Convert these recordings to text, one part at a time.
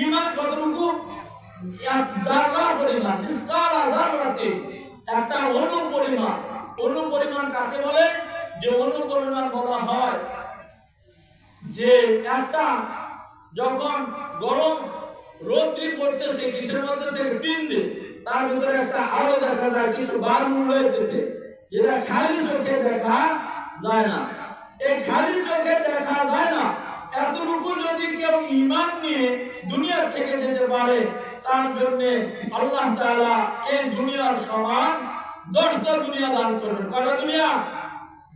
ইমান কতটুকু? জাররা পরিমাণ মিসকাল জাররাতে একটা অণু পরিমাণ। অণু পরিমাণ কাকে বলে? যে অণু পরিমাণ বলা হয়, যে একটা যখন গরম রোদ্রি পড়তেছে, কিসের মধ্যে থেকে পিন্দে তার ভিতরে একটা আলো দেখা যায়, কিছু বার উড়াইতেছে। যেটা খালি চোখে দেখা যায় না। এই খালি চোখে দেখা যায় না এতটুকু যদি কেউ ইমান নিয়ে দুনিয়া থেকে যেতে পারে, তার জন্য আল্লাহ তাআলা এই দুনিয়ার সমান দশটা দুনিয়া দান করবেন। কয়টা দুনিয়া?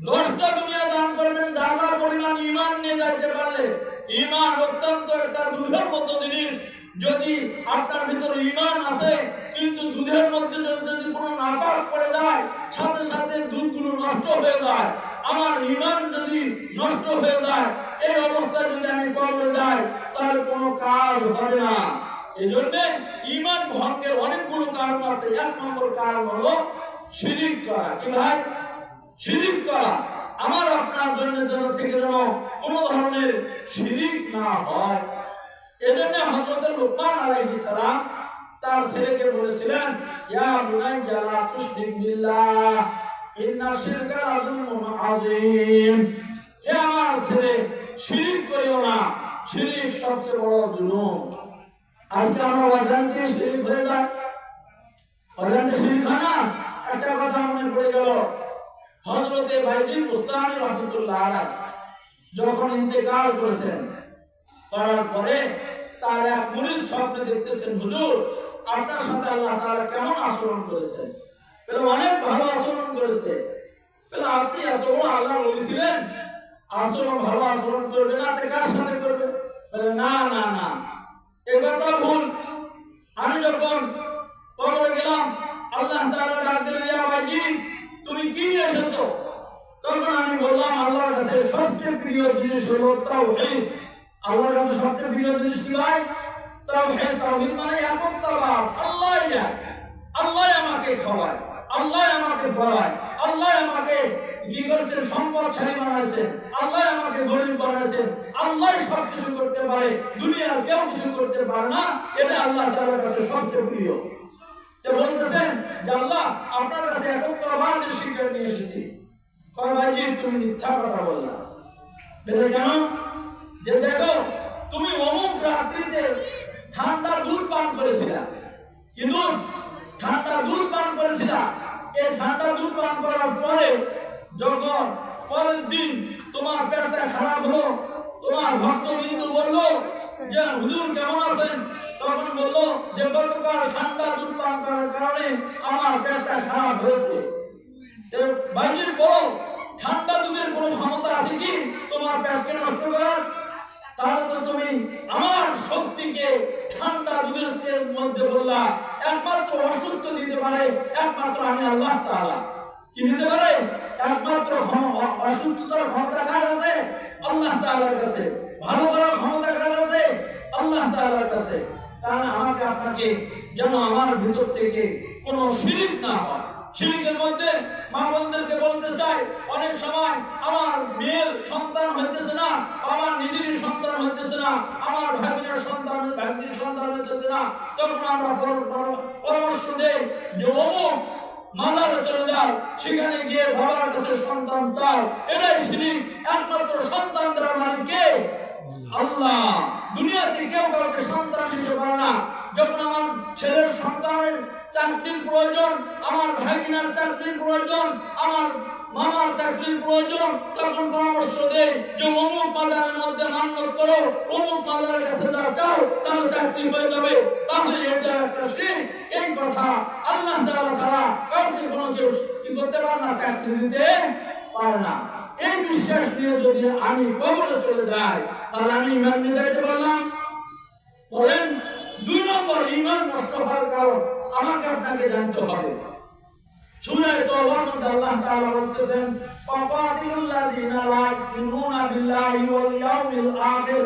দশটা দুনিয়া দান করবেন, যার পরিমাণ ইমান নিয়ে যাইতে পারলে। ইমান অত্যন্ত একটা দুধের মতো জিনিস। যদি আপনার ভিতরে ইমান আছে, কিন্তু দুধের মধ্যে যদি কোনো নাপাক পড়ে যায়, সাথে সাথে দুধগুলো নষ্ট হয়ে যায়। আমার ইমান যদি নষ্ট হয়ে যায় এই অবস্থায় যদি আমি কবরে যাই, তাহলে কোনো কাজ হবে না। এই জন্যে ইমান ভঙ্গের অনেকগুলো কারণ আছে। এক নম্বর কারণ হলো শিরিক করা। কি ভাই? শিরিক করা। আমার আপনার জন্য যেন থেকে যেন কোনো ধরনের শিরিক না হয়। এজন্য হযরত লুকমান আলাইহিস সালাম তার ছেলেকে বলেছিলেন, ইয়া বুনাইয়া লা তুশরিক বিল্লাহ, ইন্না শিরকা লাযুলমুন আযীম। হে আমার শিরিক করিও না। শিরিক সবচেয়ে বড় জুলুম। আজকে আমরা অজান্তে শিরিক হয়ে যায় অজান্তে শিরিক হয় না? একটা কথা মনে পড়ে গেল। হজরতে রহমতুল্লাহ যখন ইন্তেকাল করেছেন, করার পরে তার এক মুরিদ স্বপ্নে দেখতেছেন, হুজুর, আপনার সাথে আল্লাহ তাআলা কেমন আচরণ করেছেন? অনেক ভালো আচরণ করেছে বলে আপনি এত বড় আল্লাহর ওলি ছিলেন আচরণ ভালো আচরণ করবে না তে কার সাথে করবে বলে না না না এ কথা ভুল আমি যখন কবরে গেলাম আল্লাহ তাআলা ডাক দিলেন, ইয়া ভাইজি, তুমি কি নিয়ে এসেছ? তখন আমি বললাম, আল্লাহর কাছে সবচেয়ে প্রিয় জিনিস হলো তাওহীদ। আল্লাহর কাছে সবচেয়ে প্রিয় জিনিস কি ভাই? তাওহীদ তাওহীদ মানে একত্ববাদ আল্লাহ এক। আল্লাহ আমাকে খাওয়ায় আল্লাহ আমাকে পড়ায় আল্লাহ আমাকে কি করেছেন সম্পদশালী বানাইছে আল্লাহ আমাকে গরিব বানাইছে। আল্লাহ সব কিছু করতে পারে, দুনিয়ার কেউ কিছু করতে পারে না। এটা আল্লাহ তাআলার কাছে সবচেয়ে প্রিয়। যে বলতেছেন যে আপনার কাছে একত্ববাদের শিক্ষা নিয়ে এসেছি। কয় ভাইজি তুমি মিথ্যা কথা বললা বলে কেন? যে দেখো, তুমি অমুক রাত্রিতে ঠান্ডা দুধ পান করেছিলা। কিন্তু ঠান্ডা দুধ পান করেছিলা। এই ঠান্ডা দুধ পান করার পরে যখন পরের দিন তোমার পেটটা খারাপ হলো, তোমার ভক্তবিন্দু বলল, যে হুজুর কেমন আছেন? তখন বলল যে, গতকাল ঠান্ডা দুধ পান করার কারণে আমার পেটটা খারাপ হয়েছে। ঠান্ডা দুধের কোনো ক্ষমতা আছে কি? তোমার পেটকে নষ্ট করার? তাহলে তো তুমি আমার শক্তিকে ঠান্ডা দুধের মধ্যে বললা, একমাত্র অসুস্থ দিতে পারে, একমাত্র আমি আল্লাহ তাআলা। কি দিতে পারে? একমাত্র অসুস্থতার ক্ষমতা কার আছে আল্লাহ তাআলার কাছে। ভালো করার ক্ষমতা কার আছে আল্লাহ কাছে। তাহলে আমাকে আপনাকে যেন আমার ভিতর থেকে কোনো শিরিক না হয়। শিরিকের মধ্যে মা বলতে চাই, অনেক সময় আমার মেয়ের সন্তান হইতেছে না, আমার নিজেরই সন্তান হইতেছে না, আমার ভাগ্নের সন্তান, ভাগ্নির সন্তান হইতেছে না। তখন আমরা পর- পর- পরামর্শ দেই যে অমুক মাজারে চলে যাও, সেখানে গিয়ে বাবার কাছে সন্তান চাও। এটাই শিরিক, একমাত্র কে? আল্লাহ। চাকরির প্রয়োজন, আমার ভাগিনার চাকরির প্রয়োজন, আমার মামার চাকরির প্রয়োজন, তখন পরামর্শ দেয় যে অমুক বাজারের মধ্যে মান্যত করো, অমুক বাজারের কাছে যাও তাহলে চাকরি হয়ে যাবে। তাহলে এটা একটা শিখ এই কথা আল্লাহ তাআলা ছাড়া কাউকে কোনো কেউ কি করতে পারে না, চাকরি দিতে পারে না। এই বিশ্বাস নিয়ে যদি আমি কবরে চলে যাই, তাহলে আমি ইমান নিয়ে যাইতে পারলাম? বলেন দুই নম্বর ইমান নষ্ট হওয়ার কারণ আমাকে আপনাকে জানতে হবে। সূরা তওবার মধ্যে আল্লাহ তাআলা বলতেছেন ফাকাতিলুল্লাযীনা লা ইউমিনুনা বিল্লাহি ওয়াল ইয়াউমিল আখির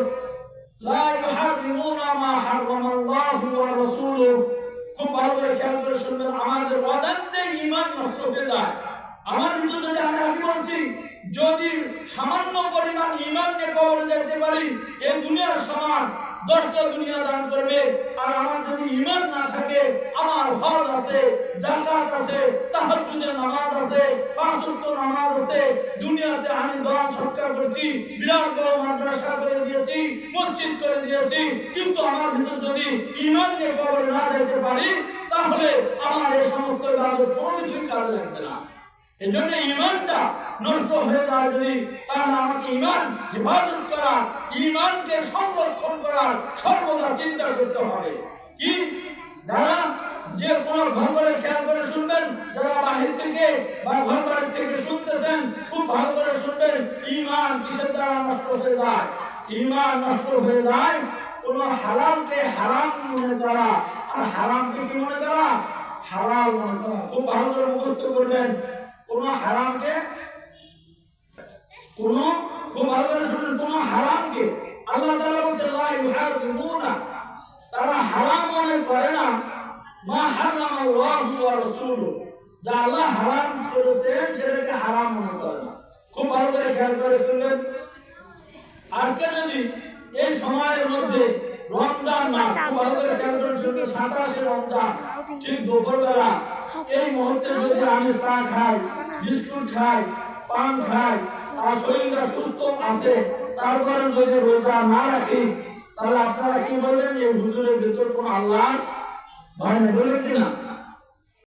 মা হারামাল্লাহু ওয়া রাসূলুহু। খুব ভালো করে খেয়াল আমাদের অজান্তে ঈমান নষ্ট হয়ে আমার ভিতর যদি আমি বলছি, যদি সামান্য পরিমাণ ঈমান নিয়ে কবরে যেতে পারি এই দুনিয়ার সমান। দশটা দুনিয়া দান করবে। আর আমার যদি ইমান না থাকে, আমার হজ আছে জাকাত আছে তাহাজ্জুদের নামাজ আছে, পাঁচ নামাজ আছে, দুনিয়াতে আমি দান সৎকার করছি, বিরাট বড় মাদ্রাসা করে দিয়েছি, মসজিদ করে দিয়েছি। কিন্তু আমার ভিতর যদি ইমান নিয়ে কবরে না যেতে পারি, তাহলে আমার এই সমস্ত কোনো কিছুই কাজে লাগবে না। এই জন্য ইমানটা নষ্ট হয়ে যায় যদি, তাহলে আমাকে ইমান হেফাজত করার ইমানকে সংরক্ষণ করার সর্বদা চিন্তা করতে হবে। কি? যারা যে কোনো ঘর করে খেয়াল করে শুনবেন, যারা বাহির থেকে বা ঘর বাড়ির থেকে শুনতেছেন, খুব ভালো করে শুনবেন ইমান কিসের দ্বারা নষ্ট হয়ে যায়? ইমান নষ্ট হয়ে যায় কোন হারামকে হারাম মনে করা। আর হারামকে কি মনে করা? হারাম মনে করা। খুব ভালো করে মুখস্থ করবেন। কোন হারামকে কোন খুব ভালো করে শুনুন কোন হারামকে আল্লাহ তাআলা বলছে, লা তারা হারাম মনে করে না। মা হারাম আল্লাহু ওয়া রাসূলুহু। যা আল্লাহ হারাম করেছেন সেটাকে হারাম মনে করে না। খুব ভালো করে খেয়াল করে শুনবেন। আজকে যদি এই সময়ের মধ্যে রমজান মাস খুব ভালো করে খেয়াল করে শুনবেন, সাতাশে রমজান, ঠিক দুপুরবেলা, এই মুহূর্তে যদি আমি চা খাই, বিস্কুট খাই পান খাই আর শরীরটা সুস্থ আছে তারপরে যদি রোজা না রাখি, তাহলে আপনারা কি বলবেন এই হুজুরের ভিতর কোন আল্লাহ ভয় নেই, বলবেন কিনা